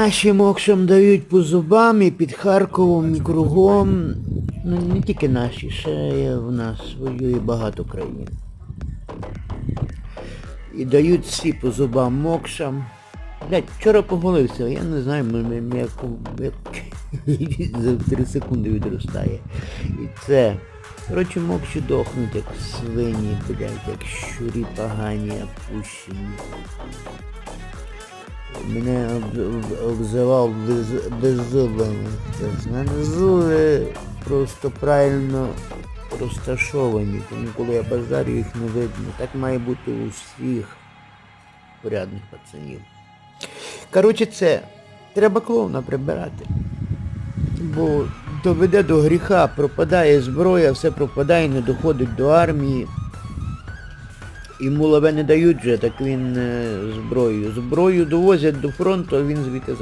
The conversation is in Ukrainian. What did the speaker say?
Нашим окшам дають по зубам і під Харковом, і кругом. Ну не тільки наші, ще в нас воює багато країн. І дають всі по зубам мокшам. Блять, вчора поголився, я не знаю, м- м- як, як за 3 секунди відростає. І це. Коротше, мокші дохнуть, як свині, блять, як щурі погані, опущені. Мене об- об- обзивав без, беззубими. Тобто, в мене зуби просто правильно розташовані, тому коли я базарю їх не видно. Так має бути у всіх порядних пацанів. Коротше, це треба клоуна прибирати. Бо доведе до гріха, пропадає зброя, все пропадає, не доходить до армії. Йому лаве не дають вже, так він е, зброю. Зброю довозять до фронту, а він звідти